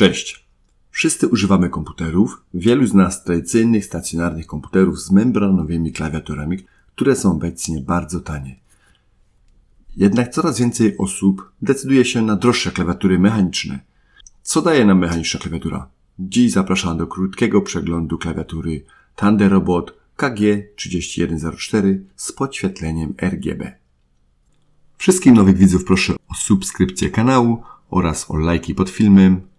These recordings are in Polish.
Cześć! Wszyscy używamy komputerów, wielu z nas tradycyjnych stacjonarnych komputerów z membranowymi klawiaturami, które są obecnie bardzo tanie. Jednak coraz więcej osób decyduje się na droższe klawiatury mechaniczne. Co daje nam mechaniczna klawiatura? Dziś zapraszam do krótkiego przeglądu klawiatury Thunderrobot KG3104 z podświetleniem RGB. Wszystkich nowych widzów proszę o subskrypcję kanału oraz o lajki pod filmem,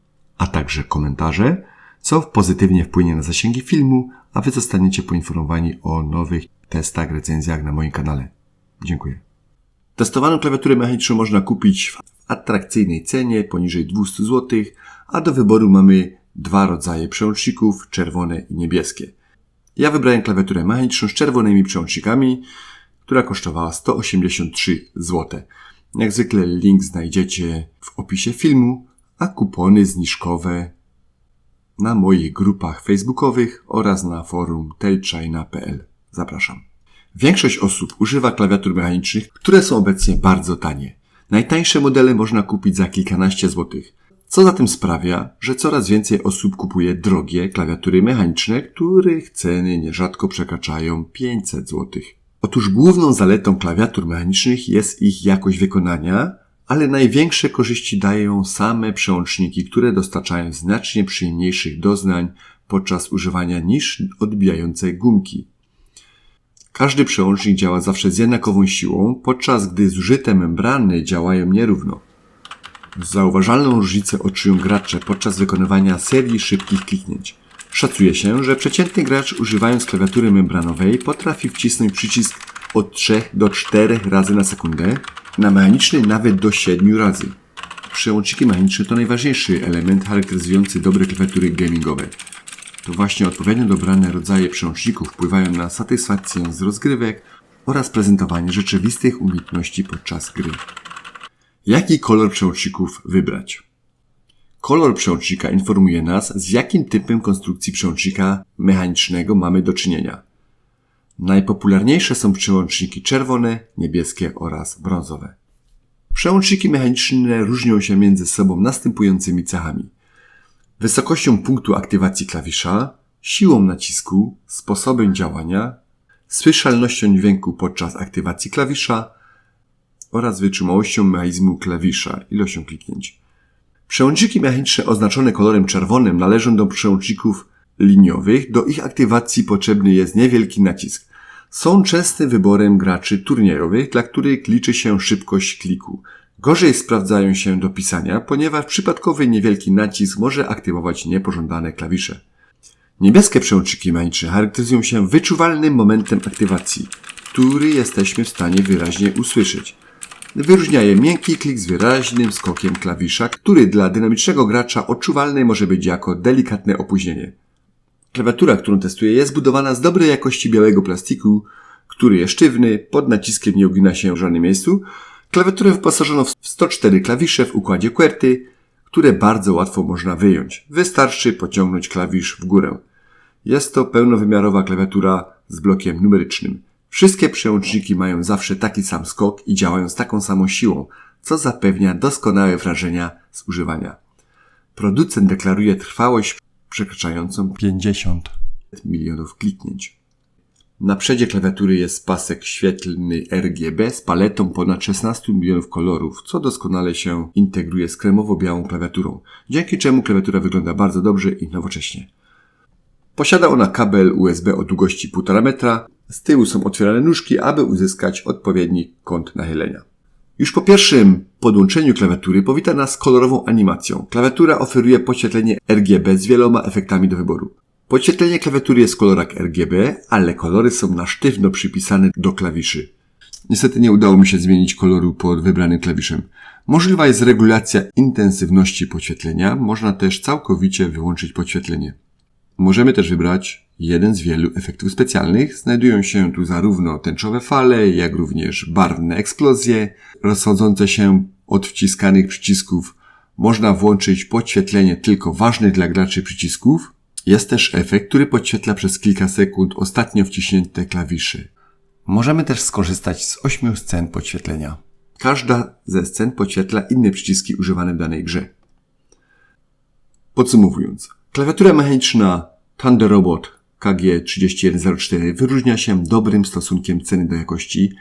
a także komentarze, co pozytywnie wpłynie na zasięgi filmu, a Wy zostaniecie poinformowani o nowych testach, recenzjach na moim kanale. Dziękuję. Testowaną klawiaturę mechaniczną można kupić w atrakcyjnej cenie poniżej 200 zł, a do wyboru mamy dwa rodzaje przełączników, czerwone i niebieskie. Ja wybrałem klawiaturę mechaniczną z czerwonymi przełącznikami, która kosztowała 183 zł. Jak zwykle link znajdziecie w opisie filmu, a kupony zniżkowe na moich grupach facebookowych oraz na forum telchina.pl. Zapraszam. Większość osób używa klawiatur mechanicznych, które są obecnie bardzo tanie. Najtańsze modele można kupić za kilkanaście złotych. Co zatem sprawia, że coraz więcej osób kupuje drogie klawiatury mechaniczne, których ceny nierzadko przekraczają 500 złotych. Otóż główną zaletą klawiatur mechanicznych jest ich jakość wykonania, ale największe korzyści dają same przełączniki, które dostarczają znacznie przyjemniejszych doznań podczas używania niż odbijające gumki. Każdy przełącznik działa zawsze z jednakową siłą, podczas gdy zużyte membrany działają nierówno. Zauważalną różnicę odczują gracze podczas wykonywania serii szybkich kliknięć. Szacuje się, że przeciętny gracz używając klawiatury membranowej potrafi wcisnąć przycisk od 3 do 4 razy na sekundę, na mechaniczny nawet do 7 razy. Przełączniki mechaniczne to najważniejszy element charakteryzujący dobre klawiatury gamingowe. To właśnie odpowiednio dobrane rodzaje przełączników wpływają na satysfakcję z rozgrywek oraz prezentowanie rzeczywistych umiejętności podczas gry. Jaki kolor przełączników wybrać? Kolor przełącznika informuje nas, z jakim typem konstrukcji przełącznika mechanicznego mamy do czynienia. Najpopularniejsze są przełączniki czerwone, niebieskie oraz brązowe. Przełączniki mechaniczne różnią się między sobą następującymi cechami. Wysokością punktu aktywacji klawisza, siłą nacisku, sposobem działania, słyszalnością dźwięku podczas aktywacji klawisza oraz wytrzymałością mechanizmu klawisza, ilością kliknięć. Przełączniki mechaniczne oznaczone kolorem czerwonym należą do przełączników liniowych. Do ich aktywacji potrzebny jest niewielki nacisk. Są częstym wyborem graczy turniejowych, dla których liczy się szybkość kliku. Gorzej sprawdzają się do pisania, ponieważ przypadkowy niewielki nacisk może aktywować niepożądane klawisze. Niebieskie przełączniki mechaniczne charakteryzują się wyczuwalnym momentem aktywacji, który jesteśmy w stanie wyraźnie usłyszeć. Wyróżnia je miękki klik z wyraźnym skokiem klawisza, który dla dynamicznego gracza odczuwalny może być jako delikatne opóźnienie. Klawiatura, którą testuję, jest zbudowana z dobrej jakości białego plastiku, który jest sztywny, pod naciskiem nie ugina się w żadnym miejscu. Klawiaturę wyposażono w 104 klawisze w układzie QWERTY, które bardzo łatwo można wyjąć. Wystarczy pociągnąć klawisz w górę. Jest to pełnowymiarowa klawiatura z blokiem numerycznym. Wszystkie przełączniki mają zawsze taki sam skok i działają z taką samą siłą, co zapewnia doskonałe wrażenia z używania. Producent deklaruje trwałość przekraczającą 50 milionów kliknięć. Na przedzie klawiatury jest pasek świetlny RGB z paletą ponad 16 milionów kolorów, co doskonale się integruje z kremowo-białą klawiaturą, dzięki czemu klawiatura wygląda bardzo dobrze i nowocześnie. Posiada ona kabel USB o długości 1,5 metra, z tyłu są otwierane nóżki, aby uzyskać odpowiedni kąt nachylenia. Już po pierwszym podłączeniu klawiatury powita nas kolorową animacją. Klawiatura oferuje podświetlenie RGB z wieloma efektami do wyboru. Podświetlenie klawiatury jest w kolorach RGB, ale kolory są na sztywno przypisane do klawiszy. Niestety nie udało mi się zmienić koloru pod wybranym klawiszem. Możliwa jest regulacja intensywności podświetlenia, można też całkowicie wyłączyć podświetlenie. Możemy też wybrać jeden z wielu efektów specjalnych. Znajdują się tu zarówno tęczowe fale, jak również barwne eksplozje, rozchodzące się od wciskanych przycisków. Można włączyć podświetlenie tylko ważnych dla graczy przycisków. Jest też efekt, który podświetla przez kilka sekund ostatnio wciśnięte klawisze. Możemy też skorzystać z ośmiu scen podświetlenia. Każda ze scen podświetla inne przyciski używane w danej grze. Podsumowując, klawiatura mechaniczna Thunder Robot KG3104 wyróżnia się dobrym stosunkiem ceny do jakości.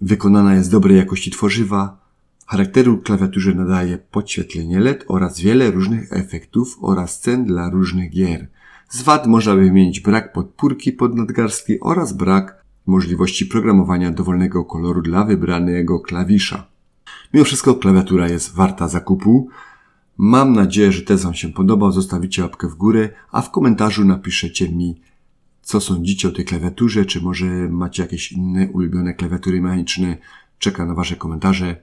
Wykonana jest dobrej jakości tworzywa. Charakteru klawiaturze nadaje podświetlenie LED oraz wiele różnych efektów oraz cen dla różnych gier. Z wad można wymienić brak podpórki pod nadgarstki oraz brak możliwości programowania dowolnego koloru dla wybranego klawisza. Mimo wszystko klawiatura jest warta zakupu. Mam nadzieję, że tezą się podobał. Zostawicie łapkę w górę, a w komentarzu napiszecie mi, co sądzicie o tej klawiaturze, czy może macie jakieś inne ulubione klawiatury mechaniczne. Czekam na Wasze komentarze.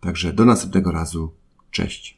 Także do następnego razu. Cześć.